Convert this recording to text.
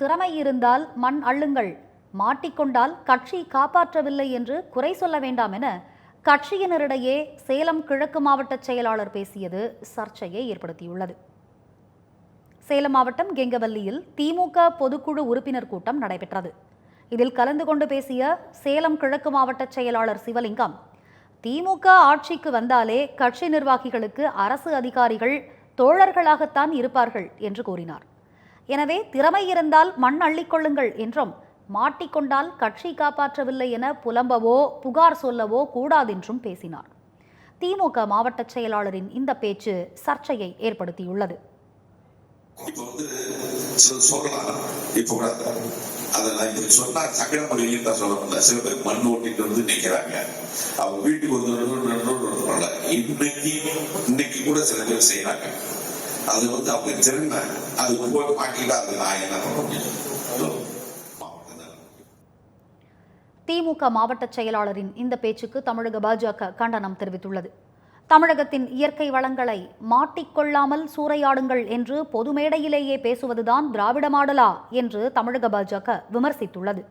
திறமை இருந்தால் மண் அள்ளுங்கள். மாட்டிக்கொண்டால் கட்சி காப்பாற்றவில்லை என்று குறை சொல்ல வேண்டாம் என கட்சியினரிடையே சேலம் கிழக்கு மாவட்ட செயலாளர் பேசியது சர்ச்சையை ஏற்படுத்தியுள்ளது. சேலம் மாவட்டம் கெங்கவல்லியில் திமுக பொதுக்குழு உறுப்பினர் கூட்டம் நடைபெற்றது. இதில் கலந்து கொண்டு பேசிய சேலம் கிழக்கு மாவட்ட செயலாளர் சிவலிங்கம் திமுக ஆட்சிக்கு வந்தாலே கட்சி நிர்வாகிகளுக்கு அரசு அதிகாரிகள் தோழர்களாகத்தான் இருப்பார்கள் என்று கூறினார். எனவே திறமை இருந்தால் மண் அள்ளிக்கொள்ளுங்கள் என்றும் மாட்டிக்கொண்டால் கட்சி காப்பாற்றவில்லை என புலம்பவோ புகார் சொல்லவோ கூடாதென்றும் பேசினார் திமுக மாவட்ட செயலாளரின் இந்த பேச்சு சர்ச்சையை ஏற்படுத்தியுள்ளது இப்ப வந்து சில சொல்லலாம் இப்ப கூட அதை நான் இப்ப சொன்னா சங்கட மொழியில் தான் சொல்ல முடியல சில பேர் மண் ஓட்டிட்டு வந்து நிக்கிறாங்க அவங்க வீட்டுக்கு வந்து இன்னைக்கு இன்னைக்கு கூட சில பேர் செய்யறாங்க அது வந்து அவங்க திறமை அது போய் மாட்டிக்கிட்டா அது நான் என்ன பண்ண முடியும்? திமுக மாவட்ட செயலாளரின் இந்த பேச்சுக்கு தமிழக பாஜக கண்டனம் தெரிவித்துள்ளது. தமிழகத்தின் இயற்கை வளங்களை மாட்டிக்கொள்ளாமல் சூறையாடுங்கள் என்று பொது மேடையிலேயே பேசுவதுதான் திராவிட மாடலா என்று தமிழக பாஜக விமர்சித்துள்ளது.